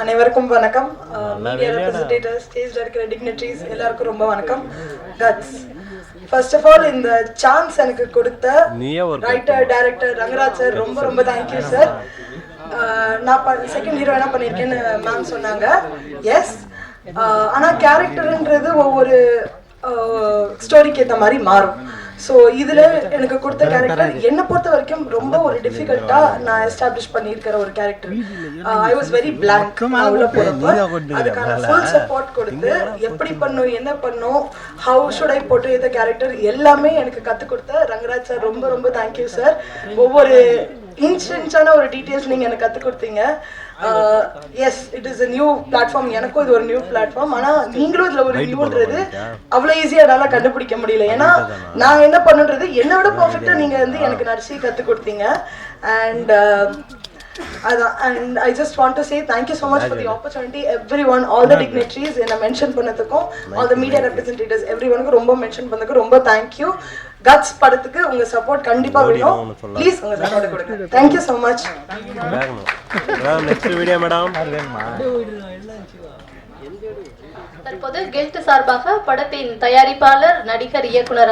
அனைவருக்கும் வணக்கம். Media representatives ஸ்டேஜ்ல இருக்கிற டிக்னிட்டரிஸ் எல்லாருக்கும் ரொம்ப வணக்கம். கட்ஸ் ஃபர்ஸ்ட் ஆஃப் ஆல் இந்த சான்ஸ் எனக்கு கொடுத்த ரைட்டர் டைரக்டர் ரங்கராஜ் சார் ரொம்ப ரொம்ப தேங்க்யூ சார் நான் செகண்ட் ஹீரோயினா பண்ணியிருக்கேன்னு மேம் சொன்னாங்க. எஸ் ஆனா கேரக்டர்ன்றது ஒவ்வொரு ஸ்டோரிக்கு ஏற்ற மாதிரி மாறும். ஸோ இதுல எனக்கு கொடுத்த கேரக்டர் என்னை பொறுத்த வரைக்கும் ரொம்ப ஒரு டிஃபிகல்ட்டா நான் எஸ்டாப்ளிஷ் பண்ணியிருக்கிற ஒரு character I was very blank உள்ள போறப்ப அதுக்கான ஃபுல் சப்போர்ட் கொடுத்து எப்படி பண்ணும் என்ன பண்ணும் ஹவு ஷுட் ஐ போட்டு இந்த கேரக்டர் எல்லாமே எனக்கு கத்து கொடுத்த ரங்கராஜ் சார் ரொம்ப ரொம்ப தேங்க்யூ சார் ஒவ்வொரு இன்ஸ்டன்ஸான ஒரு டீட்டெயில்ஸ் நீங்க எனக்கு கத்து கொடுத்தீங்க. Yes it is new platform எனக்கும் இது ஒரு நியூ பிளாட்ஃபார்ம் ஆனா நீங்களும் இதுல ஒரு நியூன்றது அவ்வளவு ஈஸியா என்னால கண்டுபிடிக்க முடியல. ஏன்னா நான் என்ன பண்ணுன்றது என்னை விட பர்ஃபெக்டா நீங்க வந்து எனக்கு நடிச்சு கத்து கொடுத்தீங்க. And and I just want to say thank you so much for the opportunity everyone all the dignitaries என்ன mention பண்ணதுக்கும் all the media representatives every ஒனுக்கு ரொம்ப மென்ஷன் பண்ணதுக்கு ரொம்ப தேங்க்யூ கட்ஸ் படத்துக்கு உங்க சப்போர்ட் கண்டிப்பா வேணும் ப்ளீஸ் உங்க சப்போர்ட் கொடுங்க thank you so much next video madam தற்போது கெஸ்ட் சார்பாக படத்தின் தயாரிப்பாளர் நடிகர் இயக்குனர்